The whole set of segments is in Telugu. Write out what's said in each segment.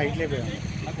కొంచెం హైట్ లేకపోయాం నాకు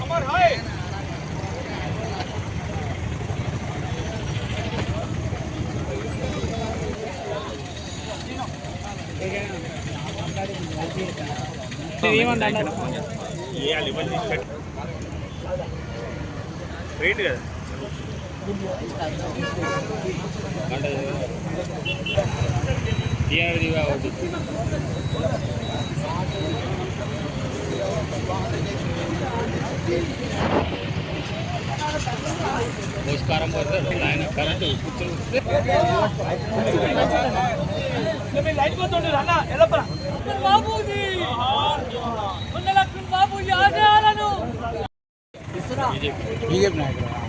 అమర్ హై రేట్ కదా అంటే టీఆర్ది కాబట్టి పోస్కారం పోతే ఆయన కరెంట్ కూర్చొని లైట్ పోతుండ్రు అన్న ఎల్లప్పరా బాబూజీ బాబూజీ ఆశయాలను బీజేపీ నాయకుడు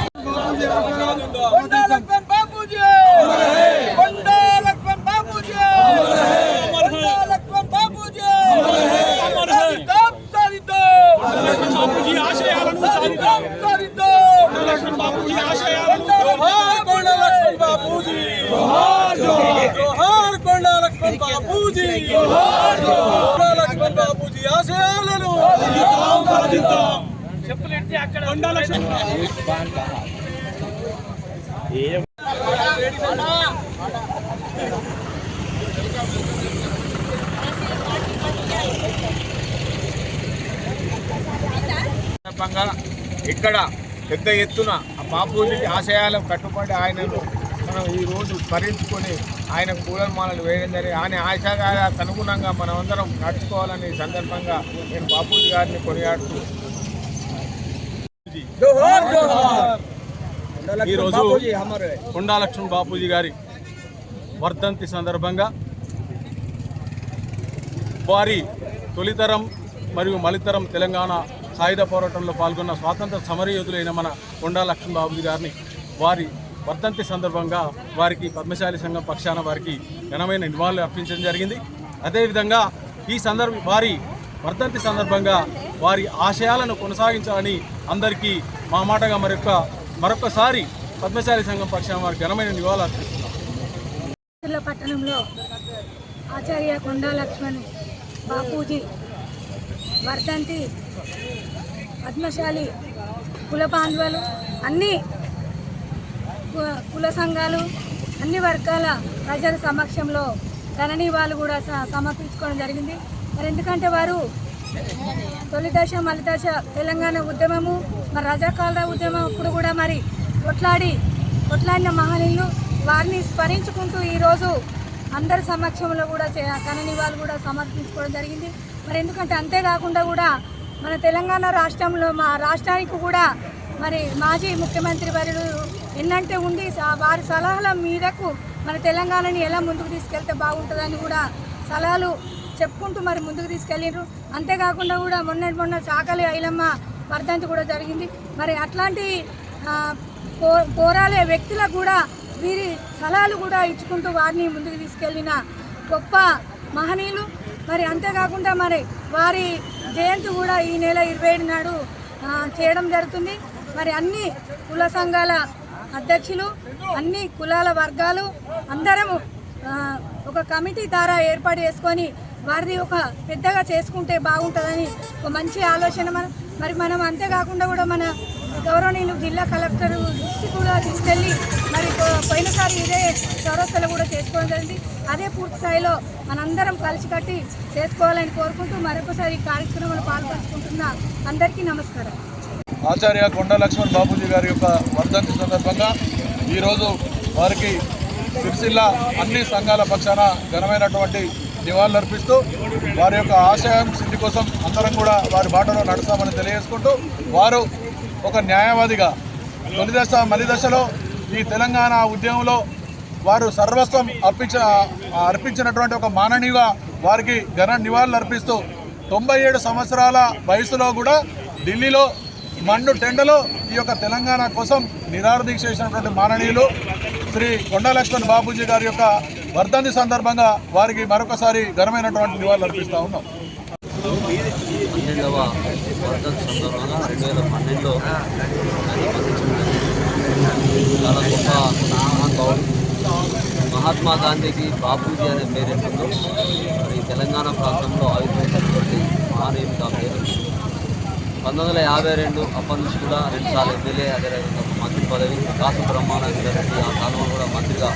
కొండలక్ష్మణ్ బాబూజీ కొండలక్ష్మణ్ బాబూజీ కొండలక్ష్మణ్ బాబూజీ సాధిద్దాం సాధిద్దాం బాబూజీ ఆశయాలను సాధిద్దాం సాధిద్దాం కొండలక్ష్మణ్ బాబూజీ ఆశయాలను జోహార్ కొండలక్ష్మణ్ బాబూజీ జోహార్ జోహార్! జోహార్ కొండలక్ష్మణ్ బాబూజీ జోహార్ జోహార్! కొండలక్ష్మణ్ బాబూజీ ఆశయాలను సాధిద్దాం సాధిద్దాం చెప్పులు ఎత్తి అక్కడ కొండలక్ష్మణ్ సందర్భంగా ఇక్కడ పెద్ద ఎత్తున ఆ బాపూజీ ఆశయాలు కట్టుబడి ఆయనను. మనం ఈ రోజు స్మరించుకొని ఆయన పూలమాలలు వేయడం జరిగింది. ఆయన ఆశయాలకు అనుగుణంగా మనమందరం నడుచుకోవాలని సందర్భంగా నేను బాపూజీ గారిని కొనియాడుతూ జోహార్ జోహార్! ఈరోజు కొండా లక్ష్మణ్ బాపూజీ గారి వర్ధంతి సందర్భంగా వారి తొలితరం మరియు మలితరం తెలంగాణ సాయుధ పోరాటంలో పాల్గొన్న స్వాతంత్ర సమరయోధులైన మన కొండా లక్ష్మణ్ బాబుజీ గారిని వారి వర్ధంతి సందర్భంగా వారికి పద్మశాలి సంఘం పక్షాన వారికి ఘనమైన నివాళులు అర్పించడం జరిగింది. అదేవిధంగా ఈ సందర్భ వారి వర్ధంతి సందర్భంగా వారి ఆశయాలను కొనసాగించాలని అందరికీ మా మాటగా మరొక మరొకసారి పద్మశాలి సంఘం పక్షాన వారికి ఘనమైన నివాళులు అర్పిస్తున్నాం. పట్టణంలో ఆచార్య కొండా లక్ష్మణ్ బాపూజీ వర్ధంతి పద్మశాలి కుల బాంధవులు కుల సంఘాలు అన్ని వర్గాల ప్రజల సమక్షంలో గణనీయాలు కూడా సమర్పించుకోవడం జరిగింది. మరి ఎందుకంటే వారు తొలి దశ తెలంగాణ ఉద్యమము మరి రజాకాల ఉద్యమం అప్పుడు కూడా మరి కొట్లాడి కొట్లాడిన మహనీయులు వారిని స్మరించుకుంటూ ఈరోజు అందరి సమక్షంలో కూడా చే- కనని వాళ్ళు కూడా సమర్పించుకోవడం జరిగింది. మరి ఎందుకంటే అంతేకాకుండా కూడా మన తెలంగాణ రాష్ట్రంలో మా రాష్ట్రానికి కూడా మరి మాజీ ముఖ్యమంత్రి వర్యుడు ఎన్నంటే ఉండి స- వారి సలహాల మీదకు మన తెలంగాణని ఎలా ముందుకు తీసుకెళ్తే బాగుంటుందని కూడా సలహాలు చెప్పుకుంటూ మరి ముందుకు తీసుకెళ్ళిండ్రు. అంతేకాకుండా కూడా మొన్న మొన్న చాకలి ఐలమ్మ వర్ధంతి కూడా జరిగింది. మరి అట్లాంటి పో పోరాడే వ్యక్తులకు కూడా వీరి సలహాలు కూడా ఇచ్చుకుంటూ వారిని ముందుకు తీసుకెళ్ళిన గొప్ప మహనీయులు. మరి అంతేకాకుండా మరి వారి జయంతి కూడా ఈ నెల ఇరవై ఏడు నాడు చేయడం జరుగుతుంది. మరి అన్ని కుల సంఘాల అధ్యక్షులు అన్ని కులాల వర్గాలు అందరము ఒక కమిటీ ద్వారా ఏర్పాటు చేసుకొని వారిది ఒక పెద్దగా చేసుకుంటే బాగుంటుందని ఒక మంచి ఆలోచన మనం మరి మనం అంతేకాకుండా కూడా మన గౌరవనీయులు జిల్లా కలెక్టర్ దృష్టి కూడా తీసుకెళ్ళి మరి పోయినసారి ఇదే చౌరస్తలు కూడా చేసుకోవడం జరిగింది. అదే పూర్తి స్థాయిలో మనందరం కలిసికట్టి చేసుకోవాలని కోరుకుంటూ మరొకసారి ఈ కార్యక్రమంలో పాల్పంచుకుంటున్న అందరికీ నమస్కారం. ఆచార్య కొండ లక్ష్మణ్ బాబూజీ గారి యొక్క వర్ధంతి సందర్భంగా ఈరోజు వారికి సిరిసిల్ల అన్ని సంఘాల పక్షాన ఘనమైనటువంటి నివాళులర్పిస్తూ వారి యొక్క ఆశయం సిద్ధి కోసం అందరం కూడా వారి బాటలో నడుస్తామని తెలియజేసుకుంటూ వారు ఒక న్యాయవాదిగా తొలి దశ దశలో ఈ తెలంగాణ ఉద్యమంలో వారు సర్వస్వం అర్పించ అర్పించినటువంటి ఒక మాననీయుగా వారికి ఘన నివాళులు అర్పిస్తూ తొంభై ఏడు సంవత్సరాల వయసులో కూడా ఢిల్లీలో మండు టెండలో ఈ యొక్క తెలంగాణ కోసం నిరారదీక్ష చేసినటువంటి మాననీయులు శ్రీ కొండ లక్ష్మణ్ బాబూజీ గారి యొక్క వర్ధంతి సందర్భంగా వారికి మరొకసారి ఘనమైనటువంటి నివాళులు అర్పిస్తూ ఉన్నాం. పన్నెండవ వర్ధంతి సందర్భంగా రెండు వేల పన్నెండులో చాలా గొప్ప మహానుభావుడు మహాత్మా గాంధీకి బాపూజీ అనే పేరు మరి తెలంగాణ ప్రాంతంలో ఆవిర్భవించినటువంటి మహానీయుడు ఆ పేరు పంతొమ్మిది వందల యాభై రెండు అప్పటి నుంచి కూడా రెండుసార్లు ఎమ్మెల్యే అదేవిధంగా మంత్రి పదవి కాసు బ్రహ్మానంద రెడ్డి ఆ కాలంలో కూడా మంత్రిగా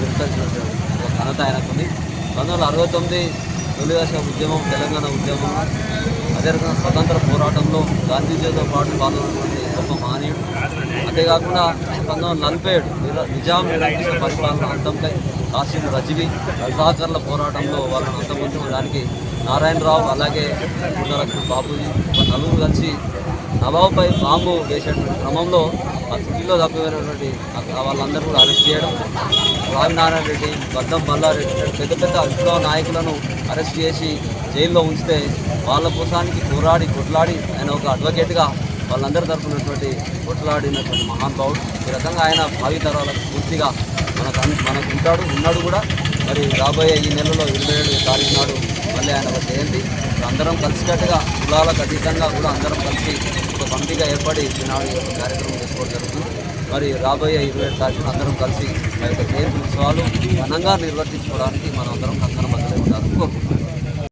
విస్తరించినటువంటి ఒక ఘనత ఆయనకుంది. పంతొమ్మిది వందల అరవై తొమ్మిది తొలి దశ ఉద్యమం తెలంగాణ ఉద్యమం అదేవిధంగా స్వతంత్ర పోరాటంలో గాంధీజీతో పాటు పాల్గొన్నటువంటి గొప్ప మహనీయుడు అంతేకాకుండా పంతొమ్మిది వందల నలభై ఏడు నిజాం పరిపాలన అంతంపై కాశీం రజివి రజాకర్ల పోరాటంలో వాళ్ళని అంతమొందడానికి నారాయణరావు అలాగే గుండలక్ష్మణ్ బాబుజీ ఒక నలుగురు కలిసి నవాబుపై బాంబు వేసేటువంటి క్రమంలో ఆ స్థితిలో తప్పిపోయినటువంటి వాళ్ళందరూ కూడా అరెస్ట్ చేయడం స్వామినారాయణ రెడ్డి బద్దం బల్లారెడ్డి పెద్ద పెద్ద విప్లవ నాయకులను అరెస్ట్ చేసి జైల్లో ఉంచితే వాళ్ళ కోసానికి పోరాడి కొట్లాడి ఆయన ఒక అడ్వకేట్గా వాళ్ళందరి తరపునటువంటి కొట్లాడినటువంటి మహానుభావుడు. ఈ రకంగా ఆయన భావితరాలకు పూర్తిగా మనకు మనకు ఉంటాడు ఉన్నాడు కూడా. మరి రాబోయే ఈ నెలలో ఇరవై ఏడు తారీఖు నాడు మళ్ళీ ఆయన ఒక జయంతి. అందరం కలిసికట్టుగా కులాలకు అతీతంగా కూడా అందరం కలిసి ఒక కమిటీగా ఏర్పడి ఈనాడు ఈ యొక్క కార్యక్రమం చేసుకోవడం జరుగుతుంది. మరి రాబోయే ఇరవై ఏడు తారీఖున అందరం కలిసి ఆ యొక్క జయంతి ఉత్సవాలు ఘనంగా నిర్వర్తించుకోవడానికి మనం అందరం కంకణ ఉండాలని కోరుకుంటున్నాం.